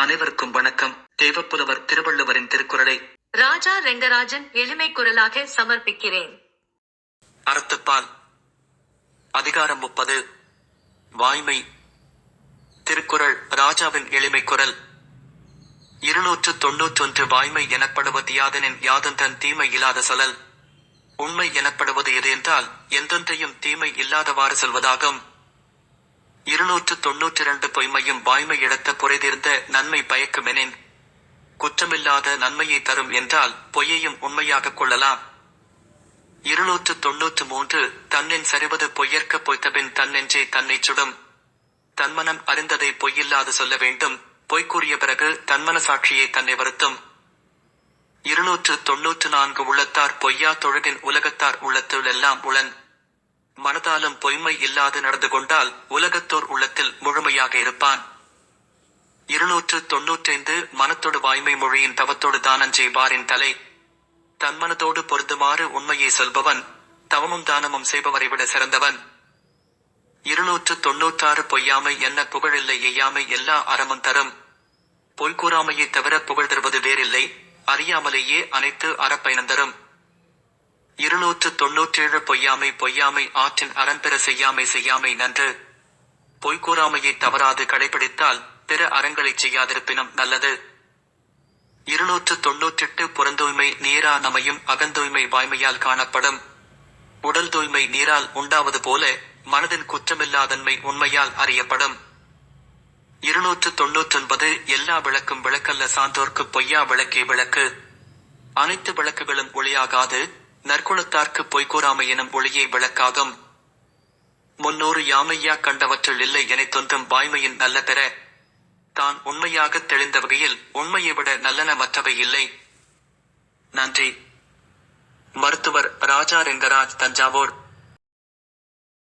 அனைவருக்கும் வணக்கம். தேவப்புலவர் திருவள்ளுவரின் திருக்குறளை ராஜா ரெங்கராஜன் எளிமை குரலாக சமர்ப்பிக்கிறேன். அறத்துப்பால் அதிகாரம் முப்பது வாய்மை திருக்குறள் ராஜாவின் எளிமை குரல். இருநூற்று தொன்னூற்றொன்று வாய்மை எனப்படுவது யாதெனின் யாதொன்றன் தீமை இல்லாத சொல்லல். உண்மை எனப்படுவது எது என்றால் எந்தொன்றையும் தீமை இல்லாதவாறு சொல்வதாகும். இருநூற்று தொன்னூற்றி இரண்டு பொய்மையும் வாய்மை இழத்த புரைதிருந்த நன்மை பயக்குமெனின். குற்றமில்லாத நன்மையை தரும் என்றால் பொய்யையும் உண்மையாகக் கொள்ளலாம். இருநூற்று தொன்னூற்று மூன்று தன்னின் சரிவது பொய்யற்க பொய்த்தபின் தன்னெஞ்சே தன்னை சுடும். தன்மனம் அறிந்ததை பொய்யில்லாது சொல்ல வேண்டும். பொய்க்கூறிய பிறகு தன்மன சாட்சியை தன்னை வருத்தும். இருநூற்று தொன்னூற்று நான்கு உள்ளத்தார் பொய்யா தொழுகின் உலகத்தார் உள்ளத்துள் எல்லாம் உளன். மனதாலும் பொய்மை இல்லாது நடந்து கொண்டால் உலகத்தோர் உள்ளத்தில் முழுமையாக இருப்பான். இருநூற்று தொன்னூற்றைந்து மனத்தோடு வாய்மை மொழியின் தவத்தோடு தானஞ் செய்வாரின் தலை தன்மனத்தோடு பொருந்துமாறு உண்மையை சொல்பவன் தவமும் தானமும் செய்பவரை விட சிறந்தவன். இருநூற்று தொன்னூற்றாறு பொய்யாமை என்ன புகழில்லை எய்யாமை எல்லா அறமும் தரும். பொய்கூறாமையை தவிர புகழ் தருவது வேறில்லை அறியாமலேயே அனைத்து அறப்பயணம் தரும். இருநூற்று தொன்னூற்றேழு பொய்யாமை பொய்யாமை ஆற்றின் அறம்பெற செய்யாமை செய்யாமை நன்று. பொய்கூறாமையை தவறாது கடைபிடித்தால் பிற அறங்களைச் செய்யாதிருப்பினும் நல்லது. இருநூற்று தொன்னூற்றெட்டு புறந்தூய்மை நீரா நமையும் அகந்தூய்மை வாய்மையால் காணப்படும். உடல் தூய்மை நீரால் உண்டாவது போல மனதின் குற்றமில்லாதன்மை உண்மையால் அறியப்படும். இருநூற்று தொன்னூற்றொன்பது எல்லா விளக்கும் விளக்கல்ல சான்றோர்க்கு பொய்யா விளக்கே விளக்கு. அனைத்து விளக்குகளும் ஒளியாகாது. நற்குணத்தார்க்கு பொய்கூறாமை எனும் ஒளியே விளக்காகும் முன்னூறு யாமையா கண்டவற்றுள் இல்லை எனத் தோன்றும் வாய்மையின் நல்ல பெற தான் உண்மையாக தெளிந்த வகையில் உண்மையை விட நல்லன மற்றவை இல்லை. நன்றி. மருத்துவர் ராஜா ரெங்கராஜ் தஞ்சாவூர்.